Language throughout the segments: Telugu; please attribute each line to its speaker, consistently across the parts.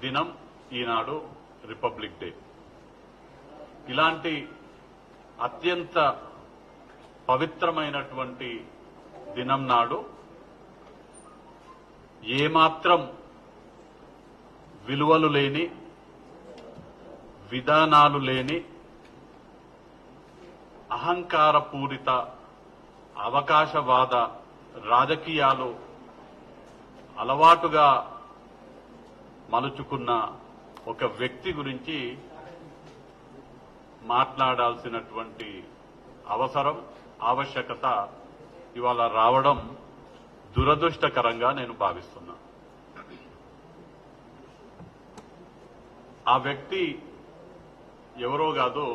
Speaker 1: దినం ఈనాడు రిపబ్లిక్ డే. ఇలాంటి అత్యంత పవిత్రమైనటువంటి దినం నాడు ఏమాత్రం విలువలు లేని విధానాలు లేని అహంకారపూరిత అవకాశవాద రాజకీయాలు అలవాటుగా మలుచుకున్న ఒక వ్యక్తి గురించి మాట్లాడాల్సినటువంటి అవసరం ఆవశ్యకత ఇవాళ రావడం దురదృష్టకరంగా నేను భావిస్తున్నా. ఆ వ్యక్తి ఎవరో కాదు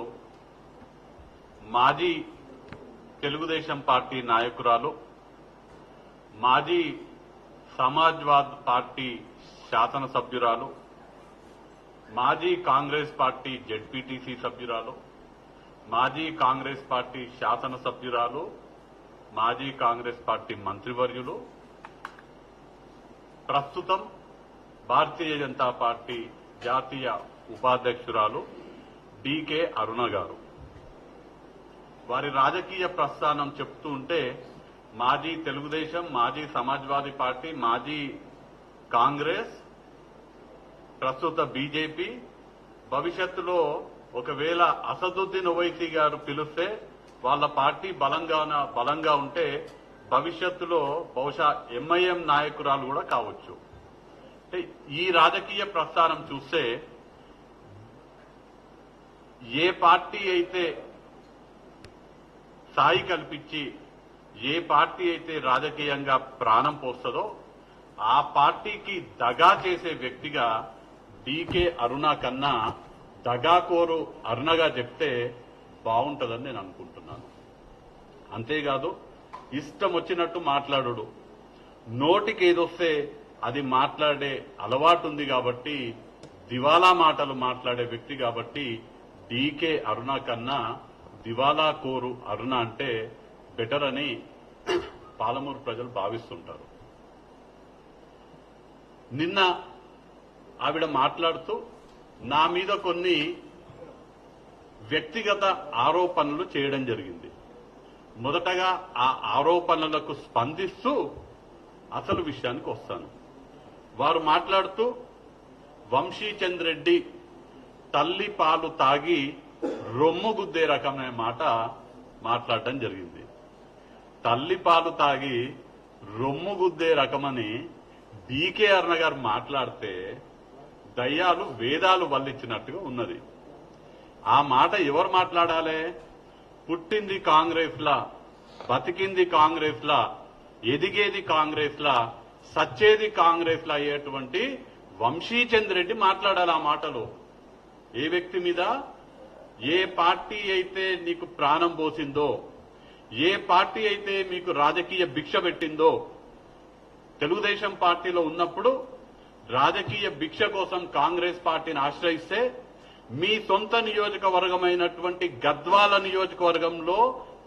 Speaker 1: మాజీ తెలుగుదేశం పార్టీ నాయకురాలు మాజీ సమాజ్వాద్ పార్టీ శాసనసభ్యురాలు మాజీ కాంగ్రెస్ పార్టీ జెడ్పీటీసీ సభ్యురాలు మాజీ కాంగ్రెస్ పార్టీ శాసనసభ్యురాలు మాజీ కాంగ్రెస్ పార్టీ మంత్రివర్యులు ప్రస్తుతం భారతీయ జనతా పార్టీ జాతీయ ఉపాధ్యక్షురాలు డికే అరుణ గారు. వారి రాజకీయ ప్రస్థానం చెప్తూ ఉంటే మాజీ తెలుగుదేశం మాజీ సమాజ్వాదీ పార్టీ మాజీ కాంగ్రెస్ ప్రస్తుత బీజేపీ భవిష్యత్తులో ఒకవేళ అసదుద్దీన్ ఓవైసీ గారు పిలిస్తే వాళ్ళ పార్టీ బలంగా బలంగా ఉంటే భవిష్యత్తులో బహుశా ఎంఐఎం నాయకురాలు కూడా కావచ్చు. ఈ రాజకీయ ప్రస్థానం చూస్తే ఏ పార్టీ అయితే స్థాయి కల్పించి ఏ పార్టీ అయితే రాజకీయంగా ప్రాణం పోస్తుందో ఆ పార్టీకి దగా చేసే వ్యక్తిగా డీకే అరుణ కన్నా దగాకోరు అరుణగా చెప్తే బాగుంటుందని నేను అనుకుంటున్నాను. అంతేకాదు ఇష్టం వచ్చినట్టు మాట్లాడు నోటికి ఏదొస్తే అది మాట్లాడే అలవాటు ఉంది కాబట్టి దివాలా మాటలు మాట్లాడే వ్యక్తి కాబట్టి డీకే అరుణ కన్నా దివాలా కోరు అరుణ అంటే బెటర్ అని పాలమూరు ప్రజలు భావిస్తుంటారు. నిన్న ఆవిడ మాట్లాడుతూ నా మీద కొన్ని వ్యక్తిగత ఆరోపణలు చేయడం జరిగింది. మొదటగా ఆ ఆరోపణలకు స్పందిస్తూ అసలు విషయానికి వస్తాను. వారు మాట్లాడుతూ వంశీచంద్ రెడ్డి తల్లి పాలు తాగి రొమ్ము గుద్దే రకమైన మాట మాట్లాడటం జరిగింది. తల్లి పాలు తాగి రొమ్ము గుద్దే రకమని డీకే అర్ణ గారు మాట్లాడితే దయ్యాలు వేదాలు వల్లించినట్టుగా ఉన్నది. ఆ మాట ఎవరు మాట్లాడాలి? పుట్టింది కాంగ్రెస్లా బతికింది కాంగ్రెస్లా ఎదిగేది కాంగ్రెస్లా సచ్చేది కాంగ్రెస్లా అయ్యేటువంటి వంశీచంద్ర రెడ్డి మాట్లాడాలి ఆ మాటలు. ఏ వ్యక్తి మీద? ఏ పార్టీ అయితే నీకు ప్రాణం పోసిందో ఏ పార్టీ అయితే మీకు రాజకీయ భిక్ష పెట్టిందో తెలుగుదేశం పార్టీలో ఉన్నప్పుడు రాజకీయ భిక్ష కోసం కాంగ్రెస్ పార్టీని ఆశ్రయిస్తే మీ సొంత నియోజకవర్గమైనటువంటి గద్వాల నియోజకవర్గంలో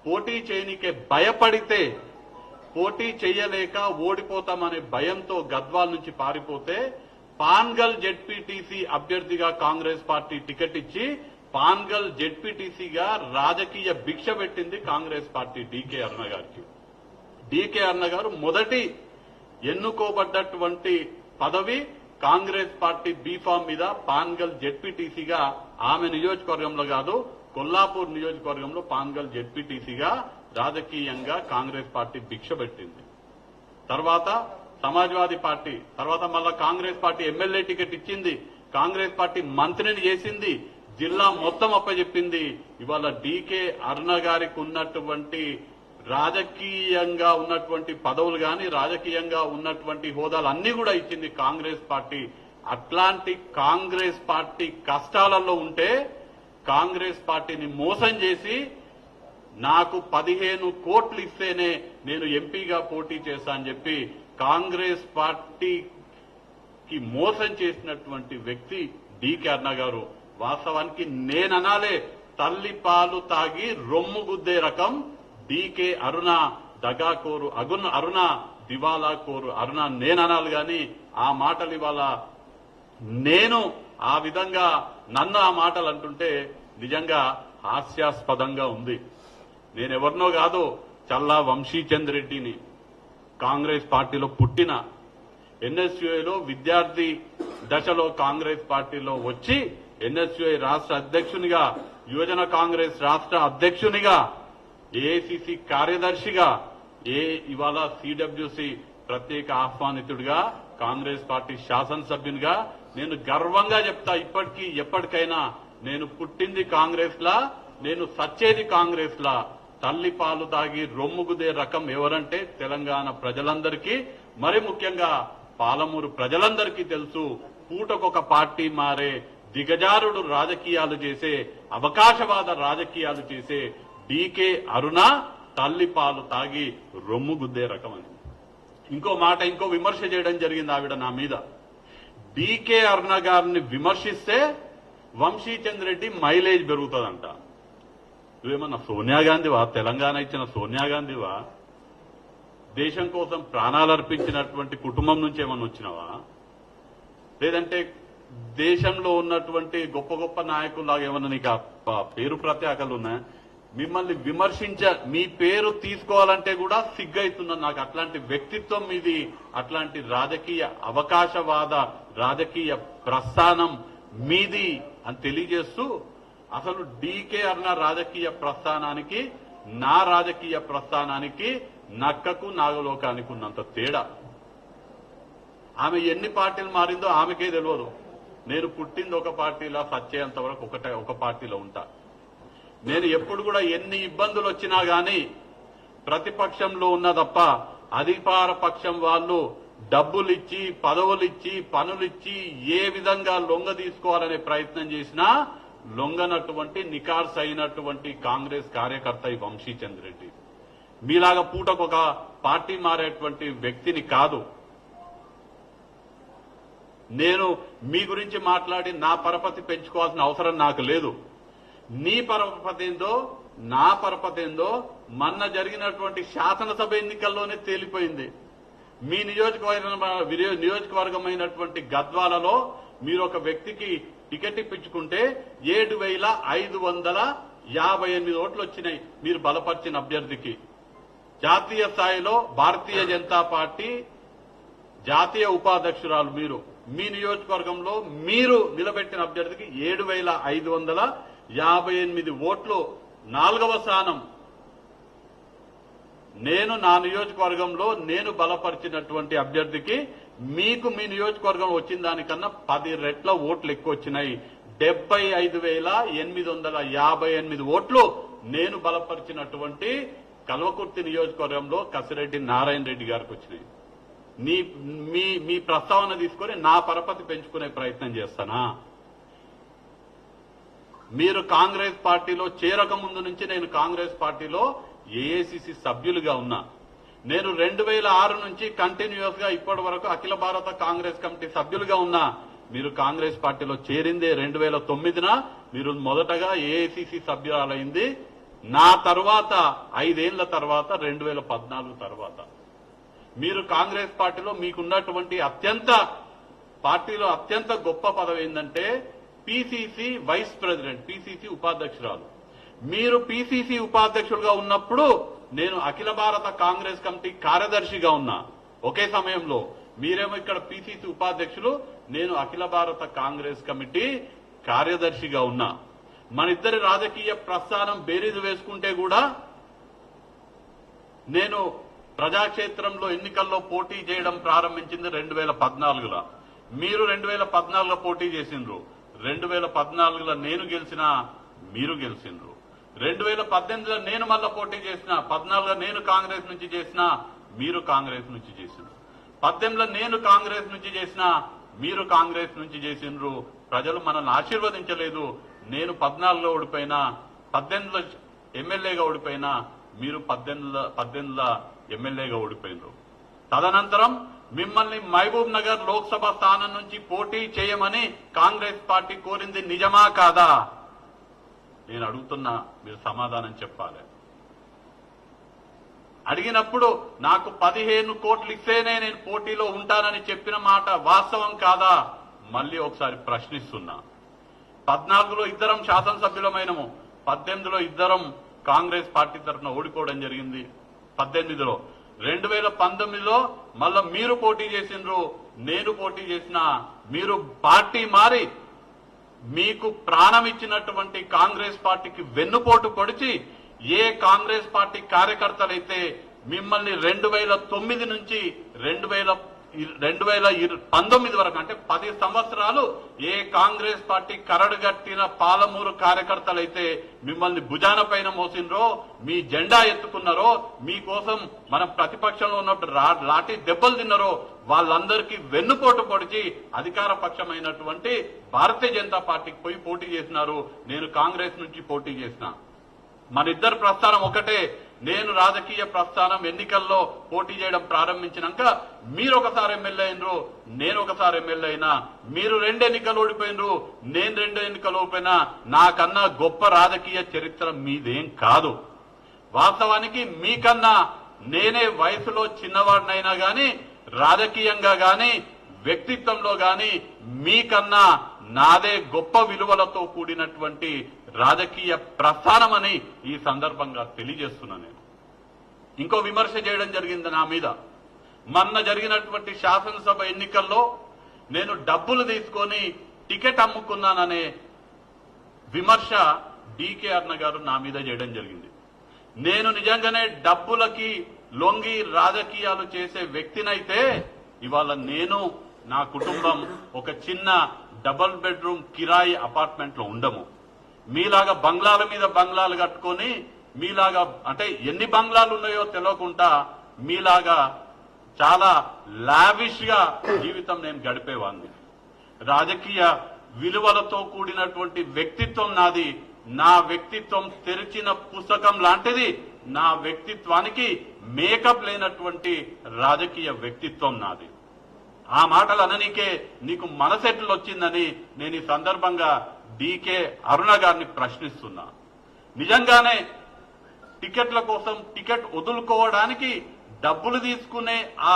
Speaker 1: పోటీ చేయనికే భయపడితే పోటీ చేయలేక ఓడిపోతామనే భయంతో గద్వాల నుంచి పారిపోతే పాన్గల్ జెడ్పీటీసీ అభ్యర్థిగా కాంగ్రెస్ పార్టీ టికెట్ ఇచ్చి పాన్గల్ జెడ్పీటీసీగా రాజకీయ భిక్ష పెట్టింది కాంగ్రెస్ పార్టీ డీకే అరుణ గారికి. డీకే అరుణ గారు మొదటి ఎన్నుకోబడ్డటువంటి పదవి కాంగ్రెస్ పార్టీ బీఫామ్ మీద పాన్గల్ జెడ్పీటీసీగా ఆమె నియోజకవర్గంలో కాదు కొల్లాపూర్ నియోజకవర్గంలో పాన్గల్ జెడ్పీటీసీగా రాజకీయంగా కాంగ్రెస్ పార్టీ భిక్ష పెట్టింది. తర్వాత సమాజ్వాదీ పార్టీ తర్వాత మళ్ళా కాంగ్రెస్ పార్టీ ఎమ్మెల్యే టికెట్ ఇచ్చింది కాంగ్రెస్ పార్టీ మంత్రిని చేసింది జిల్లా మొత్తం అప్పచెప్పింది. ఇవాళ డీకే అరుణ గారికి ఉన్నటువంటి రాజకీయంగా ఉన్నటువంటి పదవులు కానీ రాజకీయంగా ఉన్నటువంటి హోదాలు అన్ని కూడా ఇచ్చింది కాంగ్రెస్ పార్టీ. అట్లాంటి కాంగ్రెస్ పార్టీ కష్టాలలో ఉంటే కాంగ్రెస్ పార్టీని మోసం చేసి నాకు పదిహేను కోట్లు ఇస్తేనే నేను ఎంపీగా పోటీ చేశా అని చెప్పి కాంగ్రెస్ పార్టీకి మోసం చేసినటువంటి వ్యక్తి డీకే అరుణ గారు. వాస్తవానికి నేననాలే తల్లి పాలు తాగి రొమ్ము గుద్దే రకం. డీకే అరుణ దగాకోరు అగున్ అరుణ దివాలా కోరు అరుణ నేననాలి గాని ఆ మాటలు ఇవాళ నేను ఆ విధంగా నన్ను ఆ మాటలు అంటుంటే నిజంగా హాస్యాస్పదంగా ఉంది. నేను ఎవరినో కాదు చల్లా వంశీచంద్ రెడ్డిని. కాంగ్రెస్ పార్టీలో పుట్టిన ఎన్ఎస్యుఐలో విద్యార్థి దశలో కాంగ్రెస్ పార్టీలో వచ్చి ఎన్ఎస్యుఐ రాష్ట్ర అధ్యక్షునిగా యువజన కాంగ్రెస్ రాష్ట్ర అధ్యక్షునిగా ఏఐసిసి కార్యదర్శిగా ఏ ఇవాళ సిడబ్ల్యూసి ప్రత్యేక ఆహ్వానితుడిగా కాంగ్రెస్ పార్టీ శాసనసభ్యునిగా నేను గర్వంగా చెప్తా ఇప్పటికీ ఎప్పటికైనా నేను పుట్టింది కాంగ్రెస్ లా నేను సచ్చేది కాంగ్రెస్ లా తల్లి పాలు తాగి రొమ్ముగుదే రకం ఎవరంటే తెలంగాణ ప్రజలందరికీ మరి ముఖ్యంగా పాలమూరు ప్రజలందరికీ తెలుసు పూటకొక పార్టీ మారే దిగజారుడు రాజకీయాలు చేసే అవకాశవాద రాజకీయాలు చేసే డీకే అరుణ తల్లి పాలు తాగి రొమ్ము గుద్దే రకం అని. ఇంకో మాట ఇంకో విమర్శ చేయడం జరిగింది ఆవిడ నా మీద. డీకే అరుణ గారిని విమర్శిస్తే వంశీచంద్ర రెడ్డి మైలేజ్ పెరుగుతుందంట. నువ్వేమన్నా సోనియా గాంధీవా? తెలంగాణ ఇచ్చిన సోనియా గాంధీవా? దేశం కోసం ప్రాణాలు అర్పించినటువంటి కుటుంబం నుంచి ఏమన్నా వచ్చినావా? లేదంటే దేశంలో ఉన్నటువంటి గొప్ప గొప్ప నాయకుల్లాగా ఏమన్నా నీకు ఆ పేరు ప్రత్యేకలు ఉన్నాయా? మిమ్మల్ని విమర్శించ మీ పేరు తీసుకోవాలంటే కూడా సిగ్గైతున్నది నాకు అట్లాంటి వ్యక్తిత్వం మీది అట్లాంటి రాజకీయ అవకాశవాద రాజకీయ ప్రస్థానం మీది అని తెలియజేస్తూ అసలు డీకే అన్న రాజకీయ ప్రస్థానానికి నా రాజకీయ ప్రస్థానానికి నక్కకు నాగలోకానికి ఉన్నంత తేడా. ఆమె ఎన్ని పార్టీలు మారిందో ఆమెకే తెలియదు నేను పుట్టింది ఒక పార్టీలో సచ్చేంత వరకు ఒకటే ఒక పార్టీలో ఉంటా. నేను ఎప్పుడు కూడా ఎన్ని ఇబ్బందులు వచ్చినా గాని ప్రతిపక్షంలో ఉన్న తప్ప అధికార పక్షం వాళ్ళు డబ్బులిచ్చి పదవులిచ్చి పనులిచ్చి ఏ విధంగా లొంగ తీసుకోవాలనే ప్రయత్నం చేసినా లొంగనటువంటి నికార్స్ అయినటువంటి కాంగ్రెస్ కార్యకర్త ఈ వంశీచంద్ర రెడ్డి. మీలాగా పూటకు ఒక పార్టీ మారేటువంటి వ్యక్తిని కాదు. నేను మీ గురించి మాట్లాడి నా పరపతి పెంచుకోవాల్సిన అవసరం నాకు లేదు. నీ పరపతి నా పరపతేందో ఏందో మొన్న జరిగినటువంటి శాసనసభ ఎన్నికల్లోనే తేలిపోయింది. మీ నియోజకవర్గం నియోజకవర్గమైనటువంటి గద్వాలలో మీరు ఒక వ్యక్తికి టికెట్ ఇప్పించుకుంటే ఏడు వేల ఐదు వందల యాభై ఎనిమిది ఓట్లు వచ్చినాయి మీరు బలపరిచిన అభ్యర్థికి. జాతీయ స్థాయిలో భారతీయ జనతా పార్టీ జాతీయ ఉపాధ్యక్షురాలు మీరు. మీ నియోజకవర్గంలో మీరు నిలబెట్టిన అభ్యర్థికి ఏడు వేల ఐదు వందల యాభై ఎనిమిది ఓట్లు నాలుగవ స్థానం. నేను నా నియోజకవర్గంలో నేను బలపరిచినటువంటి అభ్యర్థికి మీకు మీ నియోజకవర్గం వచ్చిన దానికన్నా పది రెట్ల ఓట్లు ఎక్కువ వచ్చినాయి. డెబ్బై ఐదు వేల ఎనిమిది వందల యాభై ఎనిమిది ఓట్లు నేను బలపరిచినటువంటి కల్వకుర్తి నియోజకవర్గంలో కసిరెడ్డి నారాయణ రెడ్డి గారికి వచ్చినాయి. నీ మీ మీ ప్రస్తావన తీసుకొని నా పరపతి పెంచుకునే ప్రయత్నం చేస్తానా? మీరు కాంగ్రెస్ పార్టీలో చేరక ముందు నుంచి నేను కాంగ్రెస్ పార్టీలో ఏఐసిసి సభ్యులుగా ఉన్నా. నేను రెండు వేల ఆరు నుంచి కంటిన్యూస్గా ఇప్పటి వరకు అఖిల భారత కాంగ్రెస్ కమిటీ సభ్యులుగా ఉన్నా. మీరు కాంగ్రెస్ పార్టీలో చేరిందే రెండు వేల తొమ్మిదిన. మీరు మొదటగా ఏఐసిసి సభ్యురాలైంది. నా తర్వాత ఐదేళ్ళ తర్వాత రెండు వేల పద్నాలుగు తర్వాత. మీరు కాంగ్రెస్ పార్టీలో మీకున్నటువంటి అత్యంత పార్టీలో అత్యంత గొప్ప పదవి ఏంటంటే పిసిసి వైస్ ప్రెసిడెంట్ పిసిసి ఉపాధ్యక్షురాలు. మీరు పిసిసి ఉపాధ్యక్షులుగా ఉన్నప్పుడు నేను అఖిల భారత కాంగ్రెస్ కమిటీ కార్యదర్శిగా ఉన్నా. ఒకే సమయంలో మీరేమో ఇక్కడ పిసిసి ఉపాధ్యక్షులు నేను అఖిల భారత కాంగ్రెస్ కమిటీ కార్యదర్శిగా ఉన్నా. మన ఇద్దరి రాజకీయ ప్రస్థానం బేరీజు వేసుకుంటే కూడా నేను ప్రజాక్షేత్రంలో ఎన్నికల్లో పోటీ చేయడం ప్రారంభించింది రెండు వేల పద్నాలుగులో. మీరు రెండు వేల పద్నాలుగులో పోటీ చేసిండ్రు. రెండు వేల పద్నాలుగులో నేను గెలిచిన మీరు గెలిచిండ్రు. రెండు వేల పద్దెనిమిదిలో నేను మళ్ళా పోటీ చేసిన పద్నాలుగులో నేను కాంగ్రెస్ నుంచి చేసిన మీరు కాంగ్రెస్ నుంచి చేసిండ్రు. పద్దెనిమిదిలో నేను కాంగ్రెస్ నుంచి చేసిన మీరు కాంగ్రెస్ నుంచి చేసిండ్రు. ప్రజలు మనల్ని ఆశీర్వదించలేదు. నేను పద్నాలుగులో ఓడిపోయినా పద్దెనిమిదిలో ఎమ్మెల్యేగా ఓడిపోయినా మీరు పద్దెనిమిదిలో పద్దెనిమిదిలో ఎమ్మెల్యేగా ఓడిపోయినరు. తదనంతరం మిమ్మల్ని మహబూబ్ నగర్ లోక్సభ స్థానం నుంచి పోటీ చేయమని కాంగ్రెస్ పార్టీ కోరింది నిజమా కాదా? నేను అడుగుతున్నా మీరు సమాధానం చెప్పాలి. అడిగినప్పుడు నాకు పదిహేను కోట్లు ఇస్తేనే నేను పోటీలో ఉంటానని చెప్పిన మాట వాస్తవం కాదా? మళ్ళీ ఒకసారి ప్రశ్నిస్తున్నా. పద్నాలుగులో ఇద్దరం శాసనసభ్యులమైనము పద్దెనిమిదిలో ఇద్దరం కాంగ్రెస్ పార్టీ తరఫున ఓడిపోవడం జరిగింది. పద్దెనిమిదిలో రెండు వేల పంతొమ్మిదిలో మళ్ళా మీరు పోటీ చేసినారు నేను పోటీ చేసిన మీరు పార్టీ మారి మీకు ప్రాణం ఇచ్చినటువంటి కాంగ్రెస్ పార్టీకి వెన్నుపోటు పొడిచి ఏ కాంగ్రెస్ పార్టీ కార్యకర్తలైతే మిమ్మల్ని రెండు వేల తొమ్మిది నుంచి రెండు వేల రెండు వేల పంతొమ్మిది వరకు అంటే పది సంవత్సరాలు ఏ కాంగ్రెస్ పార్టీ కరడుగట్టిన పాలమూరు కార్యకర్తలైతే మిమ్మల్ని భుజాన పైన మోసిండ్రో మీ జెండా ఎత్తుకున్నారో మీకోసం మనం ప్రతిపక్షంలో ఉన్నప్పుడు లాఠీ దెబ్బలు తిన్నారో వాళ్ళందరికీ వెన్నుపోటు పొడిచి అధికార పక్షమైనటువంటి భారతీయ జనతా పార్టీకి పోయి పోటీ చేసినారు. నేను కాంగ్రెస్ నుంచి పోటీ చేసిన. మన ఇద్దరు ప్రస్థానం ఒకటే. నేను రాజకీయ ప్రస్థానం ఎన్నికల్లో పోటీ చేయడం ప్రారంభించినాక మీరు ఒకసారి ఎమ్మెల్యే అయినరు నేను ఒకసారి ఎమ్మెల్యే అయినా. మీరు రెండు ఎన్నికలు ఓడిపోయినరు నేను రెండు ఎన్నికలు ఓడిపోయినా. నాకన్నా గొప్ప రాజకీయ చరిత్ర మీదేం కాదు. వాస్తవానికి మీకన్నా నేనే వయసులో చిన్నవాడినైనా గాని రాజకీయంగా గాని వ్యక్తిత్వంలో గాని మీకన్నా నాదే గొప్ప విలువలతో కూడినటువంటి రాజకీయ ప్రస్థానమని ఈ సందర్భంగా తెలియజేస్తున్నా నేను. ఇంకో విమర్శ చేయడం జరిగింది నా మీద. మొన్న జరిగినటువంటి శాసనసభ ఎన్నికల్లో నేను డబ్బులు తీసుకొని టికెట్ అమ్ముకున్నాననే విమర్శ డీకే అన్న గారు నా మీద చేయడం జరిగింది. నేను నిజంగానే డబ్బులకి లొంగి రాజకీయాలు చేసే వ్యక్తినైతే ఇవాళ నేను నా కుటుంబం ఒక చిన్న డబుల్ బెడ్రూమ్ కిరాయి అపార్ట్మెంట్లో ఉండము. మీలాగా బంగ్లాల మీద బంగ్లాలు కట్టుకొని మీలాగా అంటే ఎన్ని బంగ్లాలు ఉన్నాయో తెలియకుండా మీలాగా చాలా లావిష్గా జీవితం నేను గడిపేవాడిని రాజకీయ విలువలతో కూడినటువంటి వ్యక్తిత్వం నాది. నా వ్యక్తిత్వం తెరిచిన పుస్తకం లాంటిది. నా వ్యక్తిత్వానికి మేకప్ లేనటువంటి రాజకీయ వ్యక్తిత్వం నాది. ఆ మాటలు అననీకే నీకు మనసెట్లు వచ్చిందని నేను ఈ సందర్భంగా డీకే అరుణ గారిని ప్రశ్నిస్తున్నా. నిజంగానే టికెట్ల కోసం టికెట్ వదులుకోవడానికి డబ్బులు తీసుకునే ఆ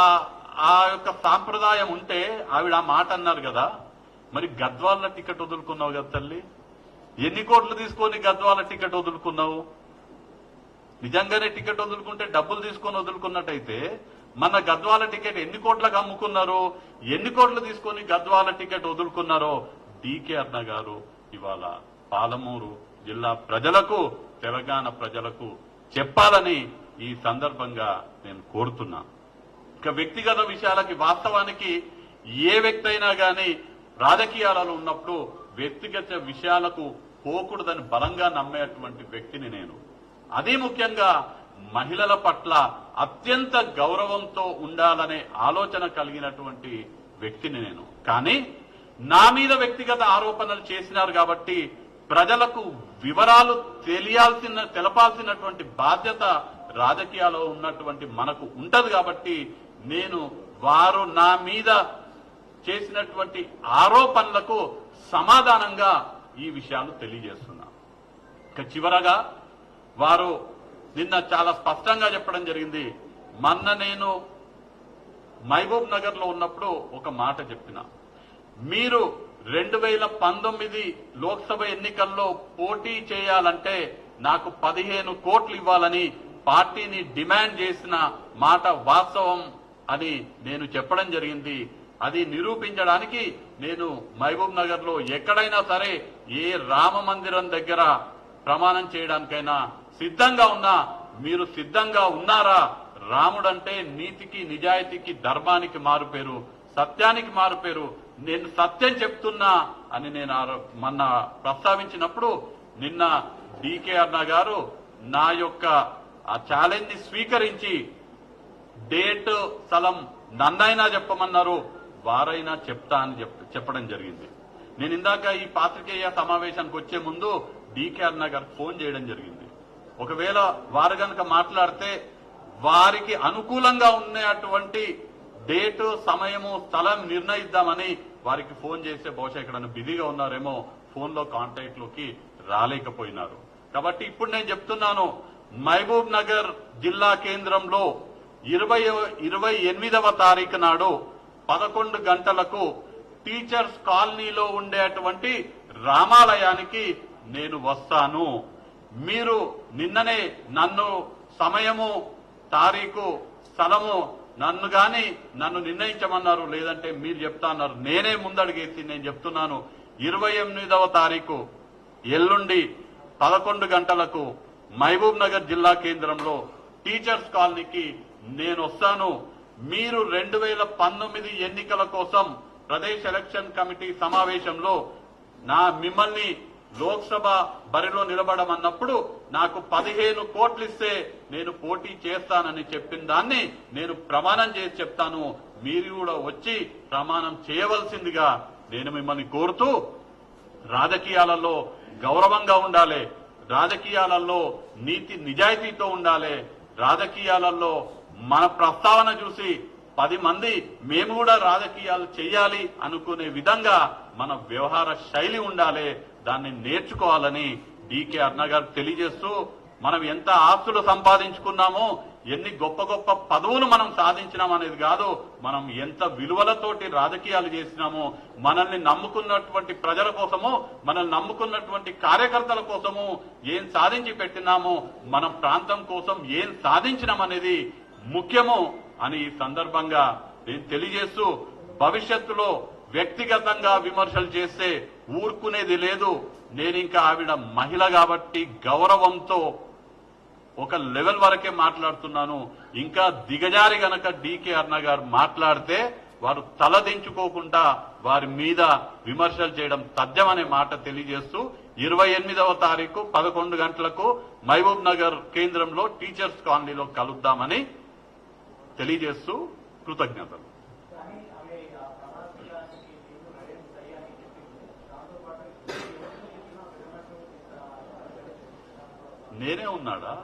Speaker 1: ఆ యొక్క సాంప్రదాయం ఉంటే ఆవిడ ఆ మాట అన్నారు కదా. మరి గద్వాల టికెట్ వదులుకున్నావు కదా తల్లి. ఎన్ని కోట్లు తీసుకొని గద్వాల టికెట్ వదులుకున్నావు? నిజంగానే టికెట్ వదులుకుంటే డబ్బులు తీసుకొని వదులుకున్నట్టయితే మన గద్వాల టికెట్ ఎన్ని కోట్లకు అమ్ముకున్నారో ఎన్ని కోట్లు తీసుకొని గద్వాల టికెట్ వదులుకున్నారో డీకే అన్న గారు ఇవాళ పాలమూరు జిల్లా ప్రజలకు తెలంగాణ ప్రజలకు చెప్పాలని ఈ సందర్భంగా నేను కోరుతున్నా. ఇక వ్యక్తిగత విషయాలకి వాస్తవానికి ఏ వ్యక్తి అయినా గాని రాజకీయాలలో ఉన్నప్పుడు వ్యక్తిగత విషయాలకు పోకూడదని బలంగా నమ్మేటువంటి వ్యక్తిని నేను. అదే ముఖ్యంగా మహిళల పట్ల అత్యంత గౌరవంతో ఉండాలనే ఆలోచన కలిగినటువంటి వ్యక్తిని నేను. కానీ నా మీద వ్యక్తిగత ఆరోపణలు చేసినారు కాబట్టి ప్రజలకు వివరాలు తెలియాల్సిన తెలపాల్సినటువంటి బాధ్యత రాజకీయాల్లో ఉన్నటువంటి మనకు ఉంటది కాబట్టి నేను వారు నా మీద చేసినటువంటి ఆరోపణలకు సమాధానంగా ఈ విషయాలు తెలియజేస్తున్నా. ఇక చివరగా వారు నిన్న చాలా స్పష్టంగా చెప్పడం జరిగింది. మొన్న నేను మహబూబ్ నగర్లో ఉన్నప్పుడు ఒక మాట చెప్పిన. మీరు రెండు వేల పంతొమ్మిది లోక్సభ ఎన్నికల్లో పోటీ చేయాలంటే నాకు పదిహేను కోట్లు ఇవ్వాలని పార్టీని డిమాండ్ చేసిన మాట వాస్తవం అని నేను చెప్పడం జరిగింది. అది నిరూపించడానికి నేను మహబూబ్ నగర్లో ఎక్కడైనా సరే ఏ రామ మందిరం దగ్గర ప్రమాణం చేయడానికైనా సిద్ధంగా ఉన్నా మీరు సిద్ధంగా ఉన్నారా? రాముడంటే నీతికి నిజాయితీకి ధర్మానికి మారుపేరు సత్యానికి మారుపేరు నేను సత్యం చెప్తున్నా అని నేను మొన్న ప్రస్తావించినప్పుడు నిన్న డీకే అన్న గారు నా యొక్క ఆ ఛాలెంజ్ని స్వీకరించి డేట్ స్థలం నన్నైనా చెప్పమన్నారు. వారైనా చెప్తా అని చెప్- చెప్పడం జరిగింది. నేను ఇందాక ఈ పాత్రికేయ సమావేశానికి వచ్చే ముందు డీకే అన్న గారికి ఫోన్ చేయడం జరిగింది. ఒకవేళ వారు గనక మాట్లాడితే వారికి అనుకూలంగా ఉన్నటువంటి డేటు సమయము స్థలం నిర్ణయిద్దామని వారికి ఫోన్ చేస్తే బహుశా ఇక్కడ బిజీగా ఉన్నారేమో ఫోన్లో కాంటాక్ట్లోకి రాలేకపోయినారు. కాబట్టి ఇప్పుడు నేను చెప్తున్నాను మహబూబ్ నగర్ జిల్లా కేంద్రంలో ఇరవై ఇరవై ఎనిమిదవ తారీఖు నాడు పదకొండు గంటలకు టీచర్స్ కాలనీలో ఉండేటువంటి రామాలయానికి నేను వస్తాను. మీరు నిన్ననే నన్ను సమయము తారీఖు స్థలము నన్ను గాని నన్ను నిర్ణయించమన్నారు లేదంటే మీరు చెప్తా అన్నారు. నేనే ముందడిగేసి నేను చెప్తున్నాను. ఇరవై ఎనిమిదవ తారీఖు ఎల్లుండి పదకొండు గంటలకు మహబూబ్ నగర్ జిల్లా కేంద్రంలో టీచర్స్ కాలనీకి నేను వస్తాను. మీరు రెండు వేల పంతొమ్మిది ఎన్నికల కోసం ప్రదేశ్ ఎలక్షన్ కమిటీ సమావేశంలో నా మిమ్మల్ని లోక్సభ బరిలో నిలబడమన్నప్పుడు నాకు పదిహేను కోట్లు ఇస్తే నేను పోటీ చేస్తానని చెప్పిన దాన్ని నేను ప్రమాణం చేసి చెప్తాను. మీరు కూడా వచ్చి ప్రమాణం చేయవలసిందిగా నేను మిమ్మల్ని కోరుతూ రాజకీయాలలో గౌరవంగా ఉండాలి. రాజకీయాలలో నీతి నిజాయితీతో ఉండాలి. రాజకీయాలలో మన ప్రస్తావన చూసి పది మంది మేము కూడా రాజకీయాలు చేయాలి అనుకునే విధంగా మన వ్యవహార శైలి ఉండాలి. దాన్ని నేర్చుకోవాలని డీకే అర్ణ గారు తెలియజేస్తూ మనం ఎంత ఆస్తులు సంపాదించుకున్నామో ఎన్ని గొప్ప గొప్ప పదవులు మనం సాధించినాం అనేది కాదు మనం ఎంత విలువలతోటి రాజకీయాలు చేసినామో మనల్ని నమ్ముకున్నటువంటి ప్రజల కోసము మనల్ని నమ్ముకున్నటువంటి కార్యకర్తల కోసము ఏం సాధించి పెట్టినామో మన ప్రాంతం కోసం ఏం సాధించినాం అనేది ముఖ్యము అని ఈ సందర్భంగా నేను తెలియజేస్తూ భవిష్యత్తులో వ్యక్తిగతంగా విమర్శలు చేస్తే ఊరుకునేది లేదు. నేను ఇంకా ఆవిడ మహిళ కాబట్టి గౌరవంతో ఒక లెవెల్ వరకే మాట్లాడుతున్నాను. ఇంకా దిగజారి గనక డీకే అన్న గారు మాట్లాడితే వారు తలదించుకోకుండా వారి మీద విమర్శలు చేయడం తథ్యమనే మాట తెలియజేస్తూ ఇరవై ఎనిమిదవ తారీఖు పదకొండు గంటలకు మహబూబ్ నగర్ కేంద్రంలో టీచర్స్ కాలనీలో కలుద్దామని తెలియజేస్తూ కృతజ్ఞతలు
Speaker 2: కానీ ఆమె ఆ ప్రమాణ స్వీకారానికి నేను నరేంద్ర సై అని చెప్పింది దాంతో పాటు ఎవరు చెప్పినా వినట్టు
Speaker 1: నేనే ఉన్నాడా?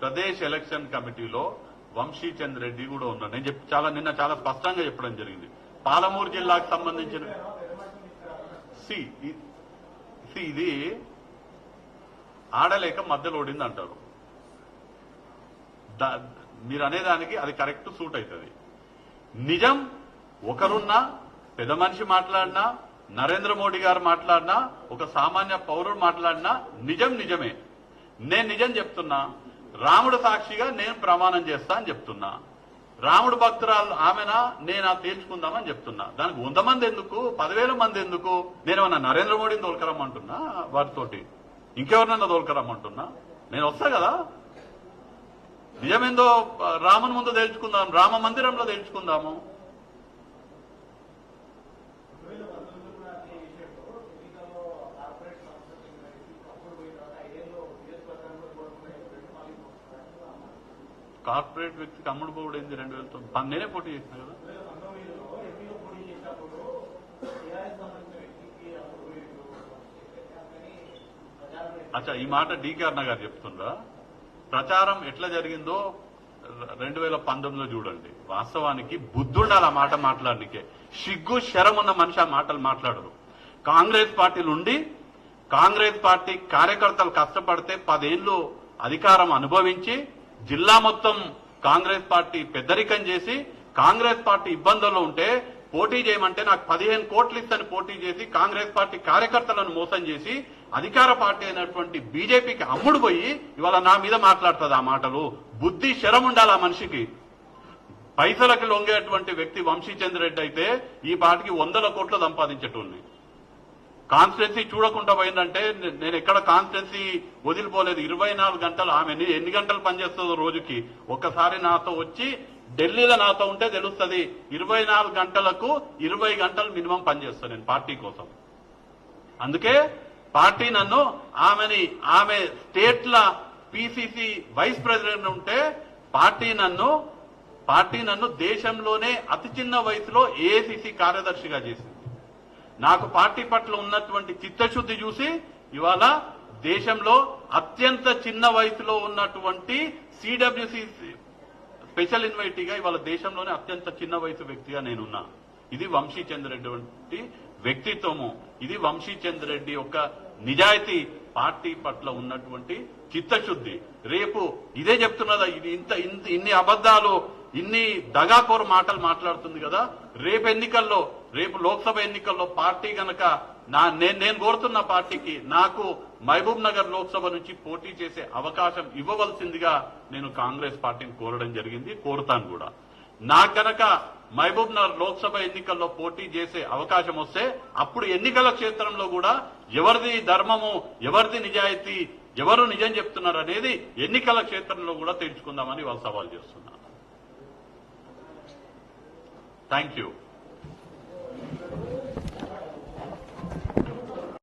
Speaker 1: ప్రదేశ్ ఎలక్షన్ కమిటీలో వంశీచంద్ రెడ్డి కూడా ఉన్నాడు. నేను చెప్పి చాలా నిన్న చాలా స్పష్టంగా చెప్పడం జరిగింది. పాలమూరు జిల్లాకు సంబంధించిన సి సి ఇది ఆడలేక మధ్యలో ఓడింది అంటారు. మీరు అనేదానికి అది కరెక్ట్ సూట్ అవుతుంది. నిజం ఒకరున్నా పెద్ద మనిషి మాట్లాడినా నరేంద్ర మోడీ గారు మాట్లాడినా ఒక సామాన్య పౌరుడు మాట్లాడినా నిజం నిజమే. నేను నిజం చెప్తున్నా రాముడు సాక్షిగా నేను ప్రమాణం చేస్తా అని చెప్తున్నా. రాముడు భక్తురాలు ఆమెనా నేను ఆ తేల్చుకుందామని చెప్తున్నా. దానికి వంద మంది ఎందుకు పదివేల మంది ఎందుకు? నేనేమన్నా నరేంద్ర మోడీని తోలుకరమ్మంటున్నా వారితోటి? ఇంకెవరినన్నా తోలుకరమ్మంటున్నా నేను వస్తా కదా? నిజమేందో రాముని ముందు తేల్చుకుందాం రామ మందిరంలో తేల్చుకుందాము
Speaker 2: రెండు వేల పంతొమ్మిదిలో కూడా అదే విషయంలో ఎన్నికల్లో కార్పొరేట్ సంస్థల కింద వేసి అప్పుడు పోయిన తర్వాత ఐదేళ్ళు నియోజకవర్గంలో కోరుకునే రెండు మళ్ళీ పోతున్నారు
Speaker 1: కార్పొరేట్ వ్యక్తికి అమ్ముడు పోవడం ఏంది రెండు వేల తొమ్మిది? నేనే పోటీ చేసిన కదా. అచ్చా ఈ మాట డీకే అన్న గారు చెప్తుండ్రా ప్రచారం ఎట్లా జరిగిందో రెండు వేల పంతొమ్మిదిలో చూడండి. వాస్తవానికి బుద్ధుండాలి ఆ మాట మాట్లాడనికే. సిగ్గు శరం ఉన్న మనిషి ఆ మాటలు మాట్లాడరు. కాంగ్రెస్ పార్టీలు ఉండి కాంగ్రెస్ పార్టీ కార్యకర్తలు కష్టపడితే పదేళ్ళు అధికారం అనుభవించి జిల్లా మొత్తం కాంగ్రెస్ పార్టీ పెద్దరికం చేసి కాంగ్రెస్ పార్టీ ఇబ్బందుల్లో ఉంటే పోటీ చేయమంటే నాకు పదిహేను కోట్లు ఇస్తని పోటీ చేసి కాంగ్రెస్ పార్టీ కార్యకర్తలను మోసం చేసి అధికార పార్టీ అయినటువంటి బీజేపీకి అమ్ముడు పోయి ఇవాళ నా మీద మాట్లాడుతుంది ఆ మాటలు. బుద్ధి శరం ఉండాలి ఆ మనిషికి. పైసలకు లొంగేటువంటి వ్యక్తి వంశీచంద్ర రెడ్డి అయితే ఈ పాటికి వందల కోట్లు సంపాదించేటోళ్ళని కాన్స్టిట్యున్సీ చూడకుండా పోయిందంటే నేను ఎక్కడ కాన్స్టిట్యున్సీ వదిలిపోలేదు. ఇరవై నాలుగు గంటలు ఆమె ఎన్ని ఎన్ని గంటలు పనిచేస్తుందో రోజుకి. ఒక్కసారి నాతో వచ్చి ఢిల్లీలో నాతో ఉంటే తెలుస్తుంది. ఇరవై నాలుగు గంటలకు ఇరవై గంటలు మినిమం పనిచేస్తాను నేను పార్టీ కోసం. అందుకే పార్టీ నన్ను ఆమెని ఆమె స్టేట్ల పిసిసి వైస్ ప్రెసిడెంట్ ఉంటే పార్టీ నన్ను పార్టీ నన్ను దేశంలోనే అతి చిన్న వయసులో ఏఐసిసి కార్యదర్శిగా చేసింది. నాకు పార్టీ పట్ల ఉన్నటువంటి చిత్తశుద్ధి చూసి ఇవాళ దేశంలో అత్యంత చిన్న వయసులో ఉన్నటువంటి సిడబ్ల్యూసి స్పెషల్ ఇన్వైటీగా ఇవాళ దేశంలోనే అత్యంత చిన్న వయసు వ్యక్తిగా నేనున్నా. ఇది వంశీ చంద్రెడ్డి వంటి వ్యక్తిత్వము. ఇది వంశీ చంద్రెడ్డి యొక్క నిజాయితీ పార్టీ పట్ల ఉన్నటువంటి చిత్తశుద్ధి. రేపు ఇదే చెప్తున్నదా? ఇది ఇంత ఇంత- ఇన్ని అబద్ధాలు ఇన్ని దగాకోరు మాటలు మాట్లాడుతుంది కదా. రేపు ఎన్నికల్లో రేపు లోక్సభ ఎన్నికల్లో పార్టీ గనక నా నేను నేను కోరుతున్న పార్టీకి నాకు మహబూబ్ నగర్ లోక్సభ నుంచి పోటీ చేసే అవకాశం ఇవ్వవలసిందిగా నేను కాంగ్రెస్ పార్టీని కోరడం జరిగింది కోరుతాను కూడా. నాకు గనక మహబూబ్ నగర్ లోక్సభ ఎన్నికల్లో పోటీ చేసే అవకాశం వస్తే అప్పుడు ఎన్నికల క్షేత్రంలో కూడా ఎవరిది ధర్మము ఎవరిది నిజాయితీ ఎవరు నిజం చెప్తున్నారు అనేది ఎన్నికల క్షేత్రంలో కూడా తెలుసుకుందామని వాళ్ళు సవాల్ చేస్తున్నారు థ్యాంక్ యూ. Thank you.